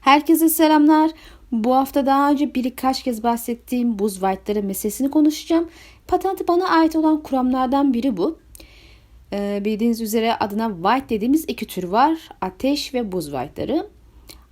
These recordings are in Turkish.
Herkese selamlar. Bu hafta daha önce birkaç kez bahsettiğim buz white'ları meselesini konuşacağım. Patenti bana ait olan kuramlardan biri bu. Ee, bildiğiniz üzere adına white dediğimiz iki tür var. Ateş ve buz white'ları.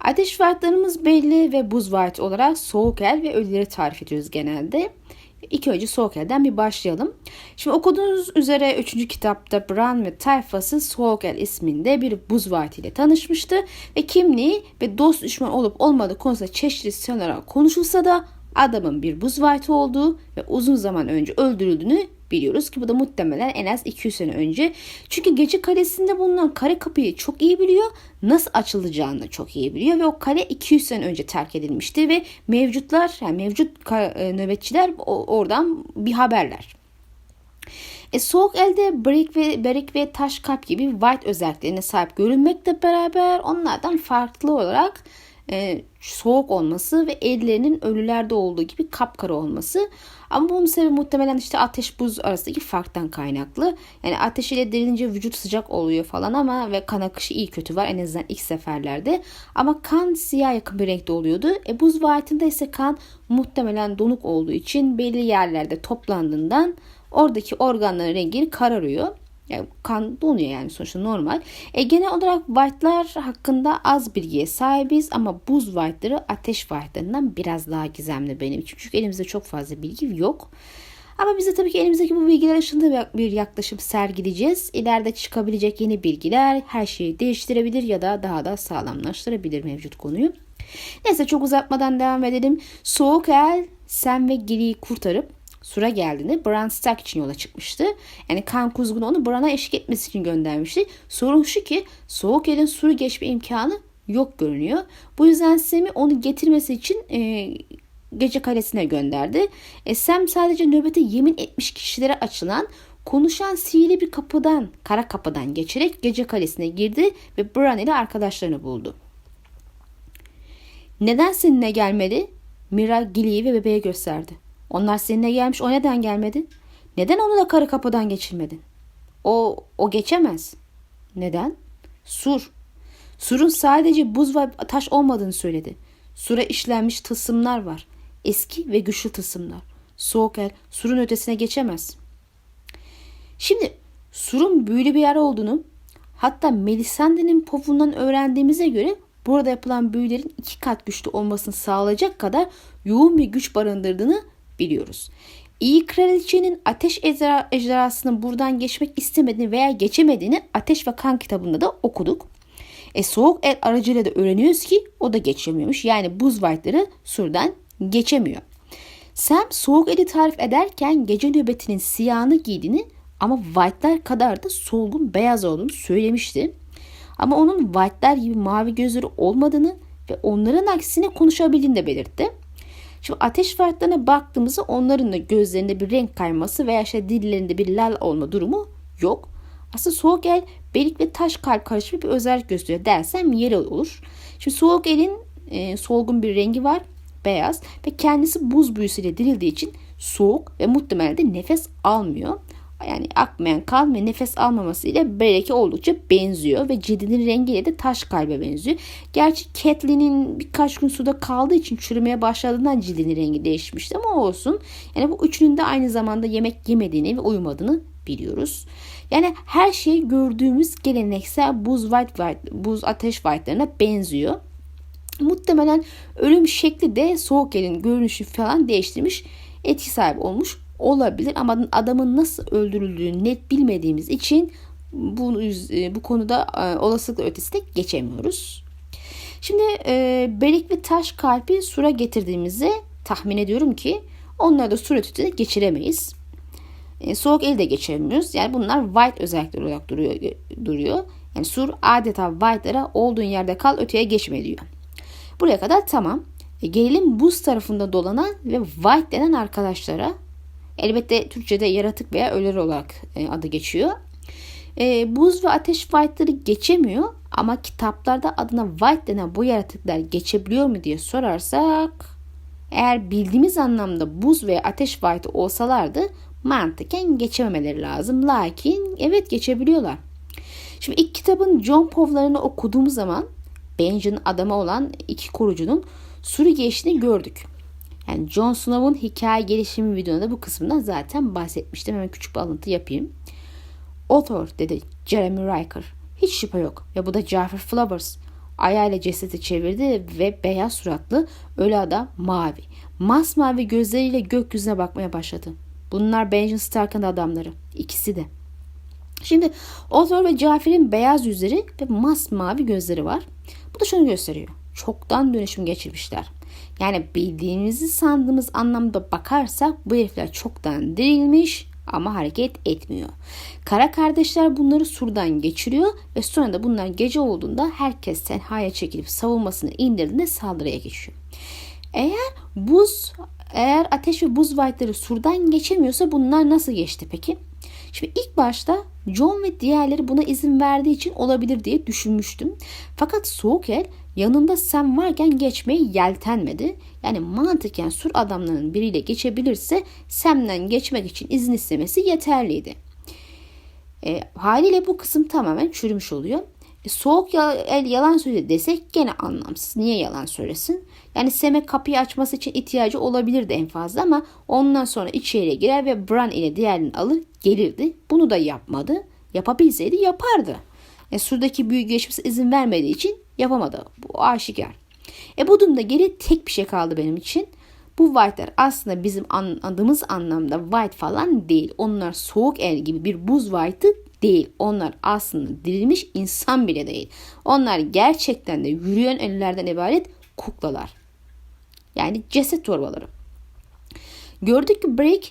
Ateş white'larımız belli ve buz white olarak soğuk el ve ölüleri tarif ediyoruz genelde. İlk önce soğuk elden bir başlayalım. Şimdi okuduğunuz üzere 3. kitapta Brown ve tayfası Soğuk El isminde bir buz ile tanışmıştı ve kimliği ve dost düşman olup olmadığı konusunda çeşitli senaryo konuşulsa da adamın bir buz olduğu ve uzun zaman önce öldürüldüğünü biliyoruz ki bu da muhtemelen en az 200 sene önce. Çünkü gece kalesinde bulunan kare kapıyı çok iyi biliyor. Nasıl açılacağını çok iyi biliyor ve o kale 200 sene önce terk edilmişti ve mevcutlar yani mevcut e, nöbetçiler oradan bir haberler. E, soğuk elde break ve berik ve taş kalp gibi white özelliklerine sahip görünmekle beraber onlardan farklı olarak e, soğuk olması ve ellerinin ölülerde olduğu gibi kapkara olması. Ama bunun sebebi muhtemelen işte ateş buz arasındaki farktan kaynaklı. Yani ateş ile derilince vücut sıcak oluyor falan ama ve kan akışı iyi kötü var en azından ilk seferlerde. Ama kan siyah yakın bir renkte oluyordu. E buz vaatinde ise kan muhtemelen donuk olduğu için belli yerlerde toplandığından oradaki organların rengi kararıyor. Yani kan donuyor yani sonuçta normal. E, genel olarak white'lar hakkında az bilgiye sahibiz ama buz white'ları ateş white'larından biraz daha gizemli benim için. Çünkü elimizde çok fazla bilgi yok. Ama biz de tabii ki elimizdeki bu bilgiler ışığında bir yaklaşım sergileyeceğiz. İleride çıkabilecek yeni bilgiler her şeyi değiştirebilir ya da daha da sağlamlaştırabilir mevcut konuyu. Neyse çok uzatmadan devam edelim. Soğuk el Sam ve Gilly'yi kurtarıp Sura geldiğinde Bran Stark için yola çıkmıştı. Yani kan kuzgunu onu Bran'a eşlik etmesi için göndermişti. Sorun şu ki soğuk elin suru geçme imkanı yok görünüyor. Bu yüzden Sam'i onu getirmesi için e, gece kalesine gönderdi. E, Sam sadece nöbete yemin etmiş kişilere açılan konuşan sihirli bir kapıdan, kara kapıdan geçerek gece kalesine girdi ve Bran ile arkadaşlarını buldu. Neden seninle gelmedi? Mira Gilly'yi ve bebeğe gösterdi. Onlar seninle gelmiş o neden gelmedi? Neden onu da karı kapıdan geçirmedin? O, o geçemez. Neden? Sur. Surun sadece buz ve taş olmadığını söyledi. Sura işlenmiş tılsımlar var. Eski ve güçlü tılsımlar. Soğuk el surun ötesine geçemez. Şimdi surun büyülü bir yer olduğunu hatta Melisandre'nin pofundan öğrendiğimize göre burada yapılan büyülerin iki kat güçlü olmasını sağlayacak kadar yoğun bir güç barındırdığını biliyoruz. İyi kraliçenin ateş ejderhasının buradan geçmek istemediğini veya geçemediğini Ateş ve Kan kitabında da okuduk. E, soğuk el aracıyla da öğreniyoruz ki o da geçemiyormuş. Yani buz white'ları surdan geçemiyor. Sam soğuk eli tarif ederken gece nöbetinin siyahını giydiğini ama white'lar kadar da solgun beyaz olduğunu söylemişti. Ama onun white'lar gibi mavi gözleri olmadığını ve onların aksine konuşabildiğini de belirtti. Şimdi ateş farklarına baktığımızda onların da gözlerinde bir renk kayması veya işte dillerinde bir lal olma durumu yok. Aslında soğuk el belik ve taş kalp karışımı bir özellik gösteriyor dersem yeri olur. Şimdi soğuk elin e, solgun bir rengi var beyaz ve kendisi buz büyüsüyle dirildiği için soğuk ve muhtemelen de nefes almıyor yani akmayan kan ve nefes almaması ile Berek'e oldukça benziyor ve cildinin rengiyle de taş kalbe benziyor. Gerçi Catelyn'in birkaç gün suda kaldığı için çürümeye başladığından cildinin rengi değişmişti ama olsun. Yani bu üçünün de aynı zamanda yemek yemediğini ve uyumadığını biliyoruz. Yani her şey gördüğümüz geleneksel buz white, white buz ateş white'larına benziyor. Muhtemelen ölüm şekli de soğuk elin görünüşü falan değiştirmiş etki sahibi olmuş olabilir ama adamın nasıl öldürüldüğünü net bilmediğimiz için bu, e, bu konuda e, olasılıkla ötesine geçemiyoruz. Şimdi e, belik ve taş kalbi sura getirdiğimizde tahmin ediyorum ki onları da sura ötesine geçiremeyiz. E, soğuk el de geçiremiyoruz. Yani bunlar white özellikler olarak duruyor. duruyor. Yani sur adeta white'lara olduğun yerde kal öteye geçme diyor. Buraya kadar tamam. E, gelelim buz tarafında dolanan ve white denen arkadaşlara Elbette Türkçe'de yaratık veya ölür olarak e, adı geçiyor. E, buz ve ateş white'ları geçemiyor ama kitaplarda adına white denen bu yaratıklar geçebiliyor mu diye sorarsak eğer bildiğimiz anlamda buz ve ateş white olsalardı mantıken geçememeleri lazım. Lakin evet geçebiliyorlar. Şimdi ilk kitabın John Pov'larını okuduğumuz zaman Benjen'in adamı olan iki korucunun suru geçtiğini gördük. Yani Jon Snow'un hikaye gelişimi videoda bu kısmından zaten bahsetmiştim. Hemen küçük bir alıntı yapayım. Author dedi Jeremy Riker. Hiç şüphe yok. Ve bu da Jaffer Flowers. Ayağıyla cesedi çevirdi ve beyaz suratlı ölü adam mavi. Masmavi gözleriyle gökyüzüne bakmaya başladı. Bunlar Benjamin Stark'ın adamları. İkisi de. Şimdi Othor ve Cafer'in beyaz yüzleri ve masmavi gözleri var. Bu da şunu gösteriyor. Çoktan dönüşüm geçirmişler. Yani bildiğimizi sandığımız anlamda bakarsak bu herifler çoktan dirilmiş ama hareket etmiyor. Kara kardeşler bunları surdan geçiriyor ve sonra da bunlar gece olduğunda herkes tenhaya çekilip savunmasını indirdiğinde saldırıya geçiyor. Eğer buz eğer ateş ve buz white'ları surdan geçemiyorsa bunlar nasıl geçti peki? Şimdi ilk başta John ve diğerleri buna izin verdiği için olabilir diye düşünmüştüm. Fakat soğuk el yanında Sam varken geçmeyi yeltenmedi. Yani mantıken sur adamlarının biriyle geçebilirse Sam'den geçmek için izin istemesi yeterliydi. E, haliyle bu kısım tamamen çürümüş oluyor. E, soğuk el yalan söyledi desek gene anlamsız. Niye yalan söylesin? Yani Sem'e kapıyı açması için ihtiyacı olabilirdi en fazla ama ondan sonra içeriye girer ve Bran ile diğerini alır gelirdi. Bunu da yapmadı. Yapabilseydi yapardı. E, surdaki büyü geçmesi izin vermediği için yapamadı. Bu aşikar. E bu durumda geri tek bir şey kaldı benim için. Bu white'lar aslında bizim anladığımız anlamda white falan değil. Onlar soğuk el gibi bir buz white'ı değil. Onlar aslında dirilmiş insan bile değil. Onlar gerçekten de yürüyen ölülerden ibaret kuklalar. Yani ceset torbaları. Gördük ki Break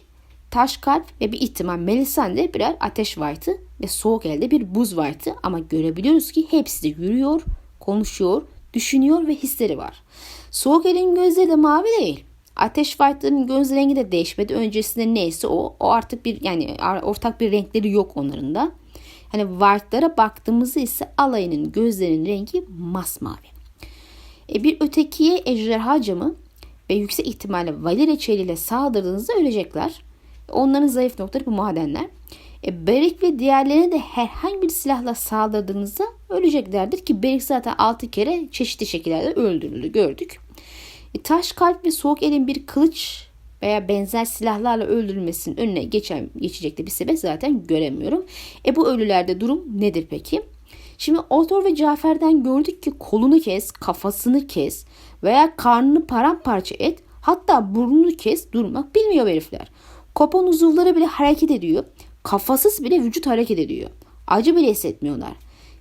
taş kalp ve bir ihtimal Melisande birer ateş white'ı ve soğuk elde bir buz white'ı ama görebiliyoruz ki hepsi de yürüyor, konuşuyor, düşünüyor ve hisleri var. Soğuk elin gözleri de mavi değil. Ateş White'ların göz rengi de değişmedi. Öncesinde neyse o. O artık bir yani ortak bir renkleri yok onların da. Hani White'lara baktığımızda ise alayının gözlerinin rengi masmavi. E bir ötekiye ejderha camı ve yüksek ihtimalle vali reçeliyle saldırdığınızda ölecekler. Onların zayıf noktaları bu madenler. E, Beric ve diğerlerine de herhangi bir silahla saldırdığınızda öleceklerdir ki Beric zaten 6 kere çeşitli şekillerde öldürüldü gördük. E, taş kalp ve soğuk elin bir kılıç veya benzer silahlarla öldürülmesinin önüne geçen geçecek de bir sebep zaten göremiyorum. E bu ölülerde durum nedir peki? Şimdi Otor ve Cafer'den gördük ki kolunu kes, kafasını kes veya karnını paramparça et hatta burnunu kes durmak bilmiyor herifler. Kopan uzuvları bile hareket ediyor. Kafasız bile vücut hareket ediyor. Acı bile hissetmiyorlar.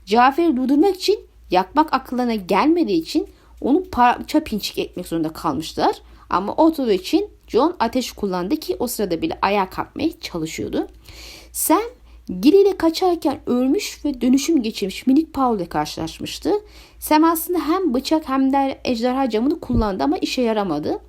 Cafer'i durdurmak için yakmak akıllarına gelmediği için onu parça pinçik etmek zorunda kalmışlar. Ama Otto için John ateş kullandı ki o sırada bile ayağa kalkmaya çalışıyordu. Sam Gilly ile kaçarken ölmüş ve dönüşüm geçirmiş minik Paul ile karşılaşmıştı. Sam aslında hem bıçak hem de ejderha camını kullandı ama işe yaramadı.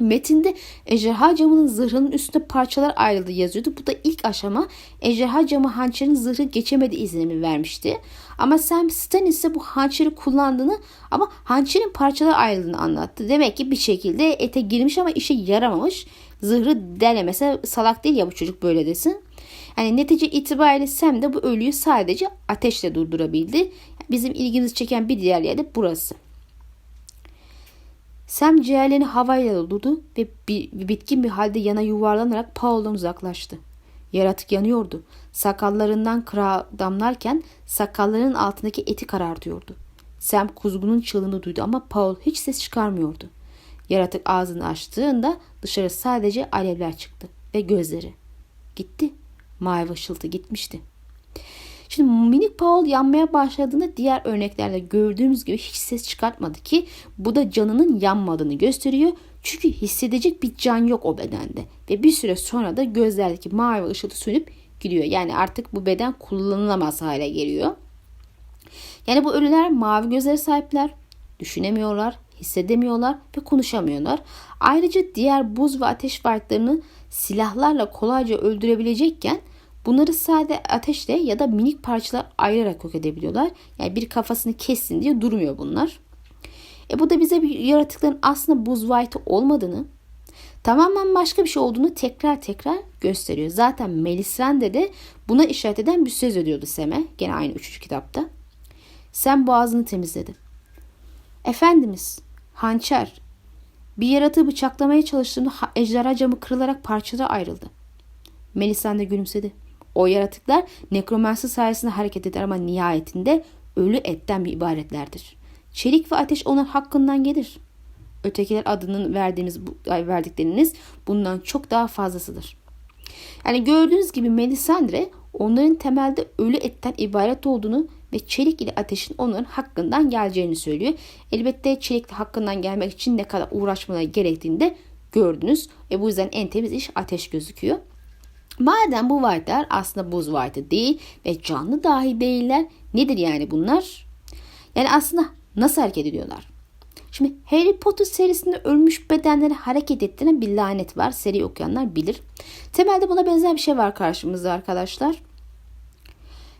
Metinde ejderha camının zırhının üstünde parçalar ayrıldı yazıyordu. Bu da ilk aşama ejderha camı hançerin zırhı geçemedi izlenimi vermişti. Ama Sam Stan ise bu hançeri kullandığını ama hançerin parçalar ayrıldığını anlattı. Demek ki bir şekilde ete girmiş ama işe yaramamış. Zırhı denemese salak değil ya bu çocuk böyle desin. Yani netice itibariyle Sam de bu ölüyü sadece ateşle durdurabildi. Bizim ilgimizi çeken bir diğer yer de burası. Sam ciğerlerini havayla doldurdu ve bir, bitkin bir halde yana yuvarlanarak Paul'dan uzaklaştı. Yaratık yanıyordu. Sakallarından kıra damlarken sakallarının altındaki eti karartıyordu. Sam kuzgunun çığlığını duydu ama Paul hiç ses çıkarmıyordu. Yaratık ağzını açtığında dışarı sadece alevler çıktı ve gözleri. Gitti. Mavi ışıltı gitmişti. Şimdi minik Paul yanmaya başladığında diğer örneklerde gördüğümüz gibi hiç ses çıkartmadı ki bu da canının yanmadığını gösteriyor. Çünkü hissedecek bir can yok o bedende ve bir süre sonra da gözlerdeki mavi ışıltı sönüp gidiyor. Yani artık bu beden kullanılamaz hale geliyor. Yani bu ölüler mavi gözlere sahipler, düşünemiyorlar, hissedemiyorlar ve konuşamıyorlar. Ayrıca diğer buz ve ateş varlıklarını silahlarla kolayca öldürebilecekken Bunları sade ateşle ya da minik parçalar ayırarak yok edebiliyorlar. Yani bir kafasını kessin diye durmuyor bunlar. E bu da bize bir yaratıkların aslında buz white olmadığını, tamamen başka bir şey olduğunu tekrar tekrar gösteriyor. Zaten Melisande de buna işaret eden bir söz ödüyordu Sem'e. Gene aynı üçüncü kitapta. Sem boğazını temizledi. Efendimiz, hançer. Bir yaratığı bıçaklamaya çalıştığımda ha- ejderha camı kırılarak parçalara ayrıldı. Melisande gülümsedi. O yaratıklar nekromansi sayesinde hareket eder ama nihayetinde ölü etten bir ibaretlerdir. Çelik ve ateş onun hakkından gelir. Ötekiler adının ay, verdikleriniz bundan çok daha fazlasıdır. Yani gördüğünüz gibi Melisandre onların temelde ölü etten ibaret olduğunu ve çelik ile ateşin onların hakkından geleceğini söylüyor. Elbette çelik hakkından gelmek için ne kadar uğraşmaları gerektiğini de gördünüz. E bu yüzden en temiz iş ateş gözüküyor. Madem bu white'lar aslında buz white'ı değil ve canlı dahi değiller nedir yani bunlar? Yani aslında nasıl hareket ediyorlar? Şimdi Harry Potter serisinde ölmüş bedenleri hareket ettiren bir lanet var. Seri okuyanlar bilir. Temelde buna benzer bir şey var karşımızda arkadaşlar.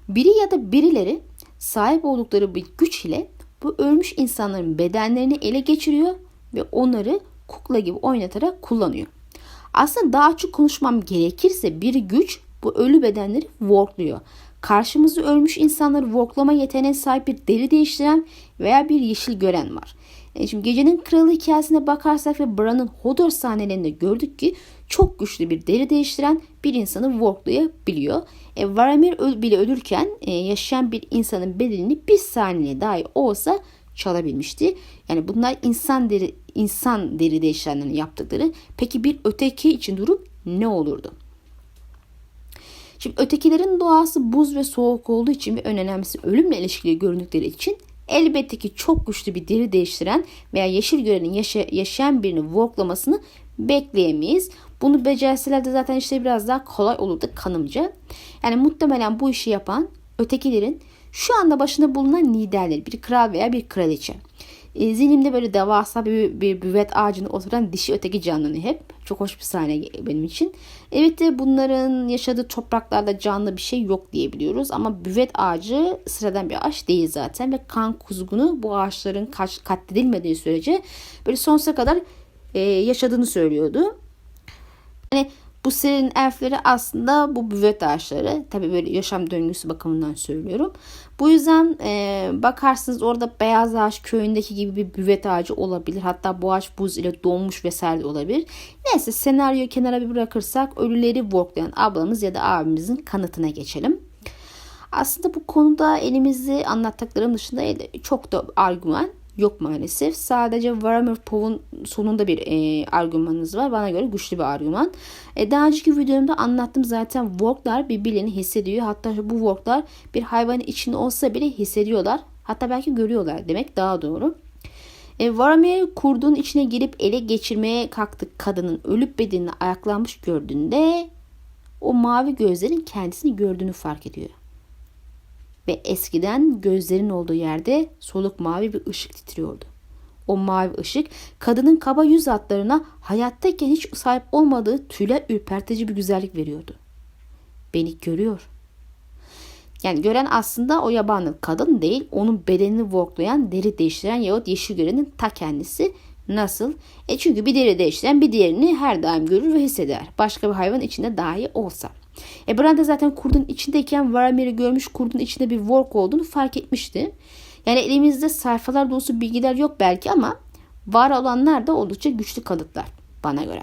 Biri ya da birileri sahip oldukları bir güç ile bu ölmüş insanların bedenlerini ele geçiriyor ve onları kukla gibi oynatarak kullanıyor. Aslında daha çok konuşmam gerekirse bir güç bu ölü bedenleri workluyor. Karşımızda ölmüş insanları worklama yeteneğine sahip bir deri değiştiren veya bir yeşil gören var. E şimdi gecenin kralı hikayesine bakarsak ve Bran'ın Hodor sahnelerinde gördük ki çok güçlü bir deri değiştiren bir insanı worklayabiliyor. E, Varamir öl- bile ölürken e, yaşayan bir insanın bedenini bir saniye dahi olsa çalabilmişti. Yani bunlar insan deri insan deri değiştirenlerin yaptıkları. Peki bir öteki için durum ne olurdu? Şimdi ötekilerin doğası buz ve soğuk olduğu için ve en önemlisi ölümle ilişkili göründükleri için elbette ki çok güçlü bir deri değiştiren veya yeşil görenin yaşa- yaşayan birini worklamasını bekleyemeyiz. Bunu becerseler de zaten işte biraz daha kolay olurdu kanımca. Yani muhtemelen bu işi yapan ötekilerin şu anda başında bulunan liderleri bir kral veya bir kraliçe. E, zihnimde böyle devasa bir, bir büvet ağacına oturan dişi öteki canlanıyor hep. Çok hoş bir sahne benim için. Evet de bunların yaşadığı topraklarda canlı bir şey yok diyebiliyoruz. Ama büvet ağacı sıradan bir ağaç değil zaten. Ve kan kuzgunu bu ağaçların katledilmediği sürece böyle sonsuza kadar e, yaşadığını söylüyordu. Yani bu serinin elfleri aslında bu büvet ağaçları. Tabi böyle yaşam döngüsü bakımından söylüyorum. Bu yüzden e, bakarsınız orada Beyaz Ağaç köyündeki gibi bir büvet ağacı olabilir. Hatta bu ağaç buz ile donmuş vesaire olabilir. Neyse senaryoyu kenara bir bırakırsak ölüleri worklayan ablamız ya da abimizin kanıtına geçelim. Aslında bu konuda elimizde anlattıklarım dışında çok da argüman yok maalesef. Sadece Varamir Pov'un sonunda bir e, argümanınız var. Bana göre güçlü bir argüman. E, daha önceki videomda anlattım zaten Worklar birbirlerini hissediyor. Hatta bu Worklar bir hayvanın içinde olsa bile hissediyorlar. Hatta belki görüyorlar demek daha doğru. E, Varamir kurdun içine girip ele geçirmeye kalktı kadının ölüp bedenini ayaklanmış gördüğünde o mavi gözlerin kendisini gördüğünü fark ediyor ve eskiden gözlerin olduğu yerde soluk mavi bir ışık titriyordu. O mavi ışık kadının kaba yüz hatlarına hayattayken hiç sahip olmadığı tüyler ürpertici bir güzellik veriyordu. Beni görüyor. Yani gören aslında o yabancı kadın değil, onun bedenini worklayan, deri değiştiren yahut yeşil görenin ta kendisi. Nasıl? E çünkü bir deri değiştiren bir diğerini her daim görür ve hisseder. Başka bir hayvan içinde dahi olsa. E Branda zaten kurdun içindeyken Varamir'i görmüş kurdun içinde bir work olduğunu fark etmişti. Yani elimizde sayfalar dolusu bilgiler yok belki ama var olanlar da oldukça güçlü kanıtlar bana göre.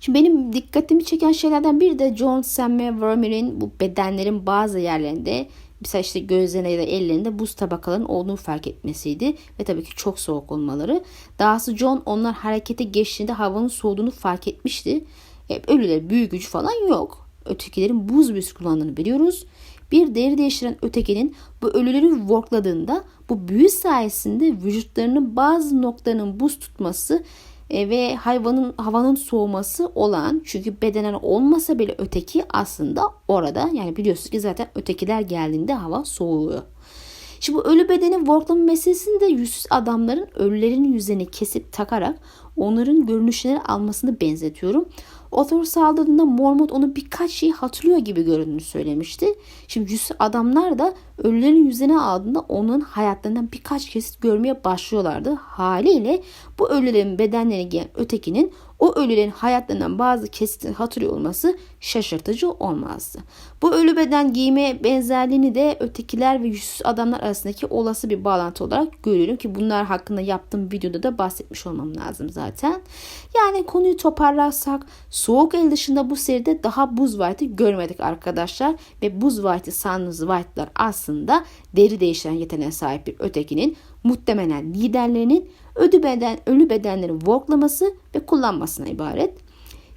Şimdi benim dikkatimi çeken şeylerden biri de John Sam ve Varamir'in bu bedenlerin bazı yerlerinde mesela işte gözlerine ya da ellerinde buz tabakalarının olduğunu fark etmesiydi. Ve tabii ki çok soğuk olmaları. Dahası John onlar harekete geçtiğinde havanın soğuduğunu fark etmişti. E, ölüler büyü gücü falan yok. Ötekilerin buz büyüsü kullandığını biliyoruz. Bir deri değiştiren ötekinin bu ölüleri workladığında bu büyü sayesinde vücutlarının bazı noktalarının buz tutması e, ve hayvanın havanın soğuması olan çünkü bedenen olmasa bile öteki aslında orada yani biliyorsunuz ki zaten ötekiler geldiğinde hava soğuyor. Şimdi bu ölü bedeni worklama meselesini de yüzsüz adamların ölülerin yüzlerini kesip takarak onların görünüşlerini almasını benzetiyorum. Othor saldırdığında Mormont onu birkaç şey hatırlıyor gibi göründüğünü söylemişti. Şimdi yüzsüz adamlar da ölülerin yüzüne aldığında onun hayatlarından birkaç kesit görmeye başlıyorlardı. Haliyle bu ölülerin bedenlerine giyen ötekinin o ölülerin hayatlarından bazı kesitleri hatırlıyor olması şaşırtıcı olmazdı. Bu ölü beden giyme benzerliğini de ötekiler ve yüzsüz adamlar arasındaki olası bir bağlantı olarak görüyorum ki bunlar hakkında yaptığım videoda da bahsetmiş olmam lazım zaten. Yani konuyu toparlarsak soğuk el dışında bu seride daha buz white'ı görmedik arkadaşlar ve buz white'ı sandığınız white'lar aslında deri değiştiren yeteneğe sahip bir ötekinin muhtemelen liderlerinin ölü beden ölü bedenleri worklaması ve kullanmasına ibaret.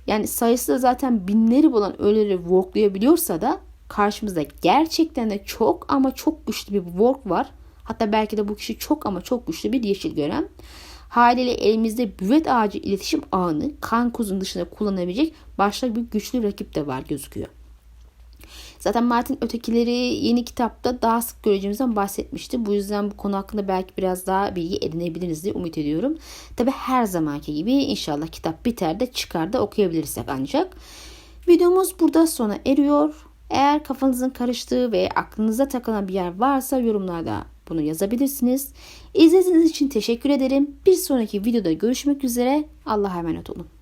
Yani sayısı da zaten binleri bulan ölüleri worklayabiliyorsa da karşımızda gerçekten de çok ama çok güçlü bir work var. Hatta belki de bu kişi çok ama çok güçlü bir yeşil gören. Haliyle elimizde büvet ağacı iletişim ağını kan kuzun dışında kullanabilecek başka bir güçlü rakip de var gözüküyor. Zaten Martin ötekileri yeni kitapta daha sık göreceğimizden bahsetmişti. Bu yüzden bu konu hakkında belki biraz daha bilgi edinebiliriz diye umut ediyorum. Tabi her zamanki gibi inşallah kitap biter de çıkar da okuyabilirsek ancak. Videomuz burada sona eriyor. Eğer kafanızın karıştığı ve aklınıza takılan bir yer varsa yorumlarda bunu yazabilirsiniz. İzlediğiniz için teşekkür ederim. Bir sonraki videoda görüşmek üzere. Allah'a emanet olun.